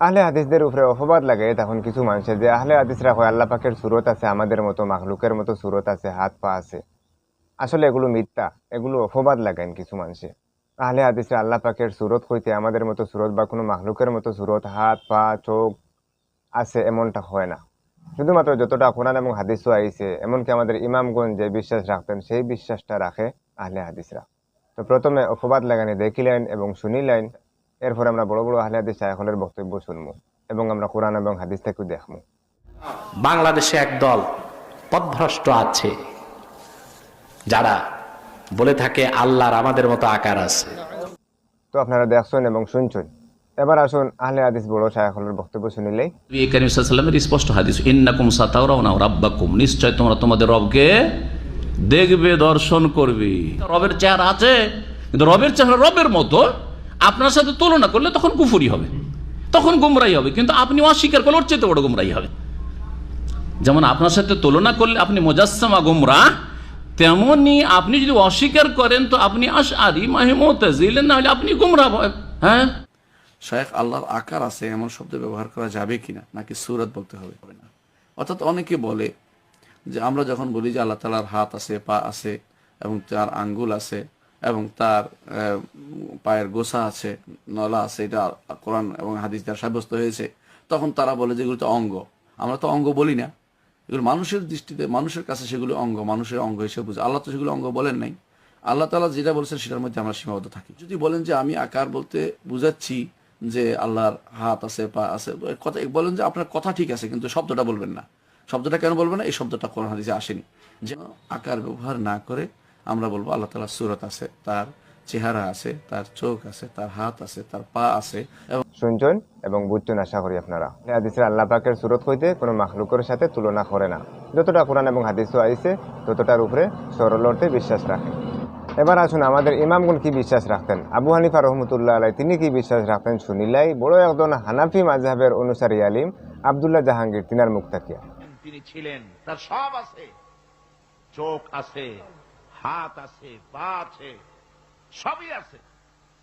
আহলে হাদিসদের উপরে অপবাদ লাগে তখন কিছু মানুষের যে আহলে হাদিসরা হয়, আল্লাহ পাকের সুরত আছে, আমাদের মতো মাখলুকের মতো সুরত আছে, হাত পা আছে। আসলে এগুলো মিথ্যা, এগুলো অপবাদ লাগান কিছু মানুষে। আহলে হাদিসরা আল্লাহ পাকের সুরত হইতে আমাদের মতো সুরত বা কোনো মাখলুকের মতো সুরত, হাত, পা, চোখ আছে এমনটা হয় না। শুধুমাত্র যতটা কোরআন এবং হাদিসও আইছে, এমনকি আমাদের ইমামগঞ্জ যে বিশ্বাস রাখতেন, সেই বিশ্বাসটা রাখে আহলে হাদিসরা। তো প্রথমে অপবাদ লাগানি দেখিলেন এবং শুনিলেন এরপর আমরা বড় বড় আহলে হাদিস শায়খলের বক্তব্য শুনব এবং আমরা কোরআন এবং হাদিস থেকে দেখব। বাংলাদেশে এক দল পথভ্রষ্ট আছে যারা বলে থাকে আল্লাহর আমাদের মতো আকার আছে। তো আপনারা দেখছেন এবং শুনছেন। এবার আসুন আহলে হাদিস বড় শায়খলের বক্তব্য শুনিলেই। নবী করিম সাল্লামের স্পষ্ট হাদিস ইন্নাকুম সাতাওরাউনা রাব্বাকুম নিশ্চয় তোমরা তোমাদের রবকে দেখবে দর্শন করবে। রবের চেহারা আছে কিন্তু রবের চেহারা রবের মতো। আপনার সাথে তুলনা করলে তখন কুফুরি হবে। তখন গুমরাই হবে। কিন্তু আপনি অস্বীকার করলে ওর চেয়ে বড় গুমরাই হবে। যেমন আপনার সাথে তুলনা করলে আপনি মোজাসসামা গুমরা তেমনি আপনি যদি অস্বীকার করেন তো আপনি আশ আদি মাহিমতাজিলেন না হলে আপনি গুমরা হয়? শায়েখ, আল্লাহর আকার আছে, এমন শব্দ ব্যবহার করা যাবে কিনা? নাকি সুরত বলতে হবে? না অর্থাৎ অনেকে বলে যে, আমরা যখন বলি যে আল্লাহ তালার হাত আছে, পা আছে এবং তার আঙ্গুল আছে এবং তার পায়ের গোসা আছে, নলা আছে, এটা কোরআন এবং হাদিস দ্বারা সাব্যস্ত হয়েছে। তখন তারা বলে যে এগুলো তো অঙ্গ। আমরা তো অঙ্গ বলি না। এগুলো মানুষের দৃষ্টিতে, মানুষের কাছে সেগুলো অঙ্গ, মানুষের অঙ্গ হিসেবে বুঝে। আল্লাহ তো সেগুলো অঙ্গ বলেন নাই। আল্লাহ তালা যেটা বলছেন সেটার মধ্যে আমরা সীমাবদ্ধ থাকি। যদি বলেন যে আমি আকার বলতে বুঝাচ্ছি যে আল্লাহর হাত আছে, পা আছে কথা বলেন যে আপনার কথা ঠিক আছে, কিন্তু শব্দটা বলবেন না। শব্দটা কেন বলবেন না? এই শব্দটা কোরআন হাদিসে আসেনি। যে আকার ব্যবহার না করে আমরা বলব আল্লাহ তালার সুরত আছে তার চেহারা আছে তার চোখ আছে তার হাত আছে তার পা আছে। এবং শুনছেন এবং বুঝছেন আশা করি আপনারা। হাদিসরা আল্লাহ পাকের সুরত হইতে কোনো মাখলুকের সাথে তুলনা করে না। যতটা কোরআন এবং হাদিসও আইছে ততটার উপরে সরল অর্থে বিশ্বাস রাখে এবার আসুন আমাদের ইমামগুন কি বিশ্বাস রাখতেন? আবু হানিফা রহমতুল্লাহ আলাই তিনি কি বিশ্বাস রাখতেন শুনিলাই বড় একজন হানাফি মাঝহাবের অনুসারী আলিম আবদুল্লাহ জাহাঙ্গীর তিনার মুখ থাকিয়া তিনি ছিলেন তার সব আছে চোখ আছে হাত আছে পা আছে সবই আছে।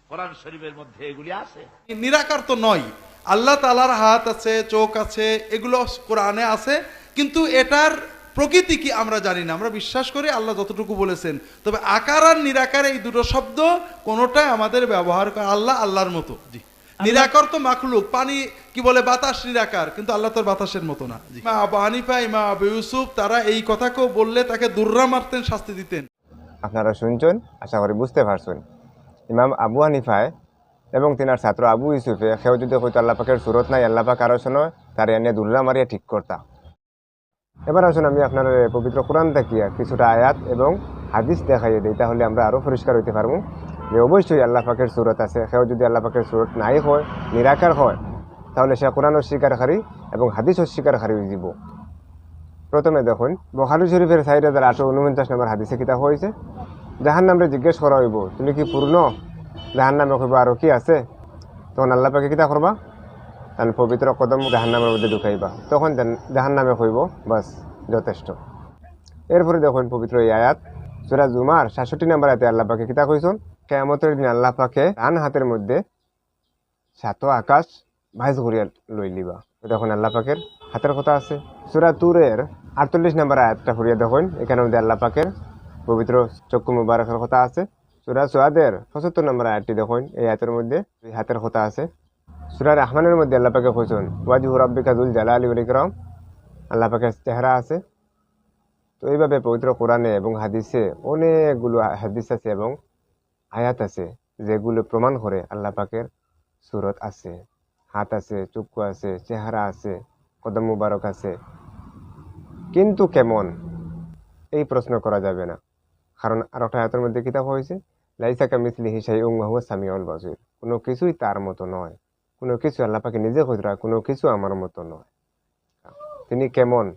কোরআন শরীফের মধ্যে এগুলি আছে। নিরাকার তো নয়। আল্লাহ তালার হাত আছে চোখ আছে এগুলো কোরআনে আছে কিন্তু এটার প্রকৃতি কি আমরা জানি না। আমরা বিশ্বাস করি আল্লাহ যতটুকু বলেছেন। তবে আকার আর নিরাকার এই দুটো শব্দ কোনোটাই আমাদের ব্যবহার করে আল্লাহ আল্লাহর মতো। জি। নিরাকার তো মাখলুক পানি কি বলে বাতাস নিরাকার কিন্তু আল্লাহ তোর বাতাসের মতো না। মা আবু হানিফা ইমা আবু ইউসুফ তারা এই কথাকেও বললে তাকে দুর্রা মারতেন শাস্তি দিতেন। আপনারা শুনছেন? আশা করি বুঝতে পারছেন। ইমাম আবু হানিফায় এবং তিনার ছাত্র আবু ইউসুফে সেও যদি হয়তো আল্লাহ পাকের সুরত নাই, আল্লাহ পাক আরও শোনো, তার এনে দুল্লা মারিয়া ঠিক করতা। এবার আসুন আমি আপনার পবিত্র কোরআন দেখিয়া কিছুটা আয়াত এবং হাদিস দেখাইয়ে দিই, তাহলে আমরা আরও পরিষ্কার হইতে পারব যে অবশ্যই আল্লাহ পাকের সুরত আছে। সেও যদি আল্লাহ পাকের সুরত নাই হয়, নিরাকার হয়, তাহলে সে কোরআন অস্বীকারী এবং হাদিস অস্বীকারী হয়ে যাব। প্রথমে দেখুন, বখারি শরীফের চার হাজার আটশো উনপঞ্চাশ নম্বর হাদিসে কিতাব হয়েছে জাহান নামে জিজ্ঞেস করা হইব তুমি কি পূর্ণ? জাহান নামে কইব আরও কি আছে? তখন আল্লাহ পাকে কিতা করবা, তাহলে পবিত্র কদম জাহান নামের মধ্যে ঢুকাইবা। তখন জাহান নামে কইব বাস, যথেষ্ট। এরপরে দেখুন পবিত্র এই আয়াত, সুরা জুমার সাতষট্টি নম্বর আয়াতে আল্লাহ পাকে কিতা কইছুন, কেয়ামতের দিন আল্লাহ পাকে ডান হাতের মধ্যে সাত আকাশ ভাইস ঘুরিয়া লই লিবা। তখন আল্লাহ পাকের হাতের কথা আছে। সুরা তুরের আটচল্লিশ নম্বর আয়াতটা ফুরিয়ে দেখুন। এখানে মধ্যে আল্লাহ পাকের পবিত্র চক্ষু মুবারকের কথা আছে। সুরা সোয়াদের পঁচাত্তর নম্বর আয়াতটি দেখুন। এই আয়াতের মধ্যে হাতের কথা আছে। সুরা রহমানের মধ্যে আল্লাহ পাকে কইছেন ওয়াজি হুরাব্বিকা দুল জালালি ওয়াল ইকরাম আল্লাহ পাকের চেহারা আছে। তো এইভাবে পবিত্র কোরআনে এবং হাদিসে অনেকগুলো হাদিস আছে এবং আয়াত আছে, যেগুলো প্রমাণ করে আল্লাহ পাকের সুরত আছে। হাত আছে, চক্ষু আছে, চেহারা আছে। কদম মুবারক আছে। কিন্তু কেমন? এই প্রশ্ন করা যাবে না। কারণ আর একটা আয়াতের মধ্যে কিতাব হয়েছে, লাইসাকা মিসলি হিসাই উংহুয়া সামিউল বাসির। কোনো কিছুই তার মতো নয়। কোনো কিছু আল্লাহ পাকে নিজে খুচরা কোনো কিছু আমার মতো নয়। তিনি কেমন?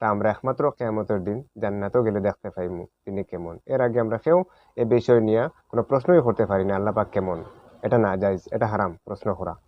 তা আমরা একমাত্র কেমতের দিন জান্নাতও গেলে দেখতে পাইমু তিনি কেমন। এর আগে আমরা কেউ এ বিষয় নিয়ে কোনো প্রশ্নই করতে পারি না আল্লাহ পাক কেমন? এটা না যাইজ এটা হারাম প্রশ্ন করা।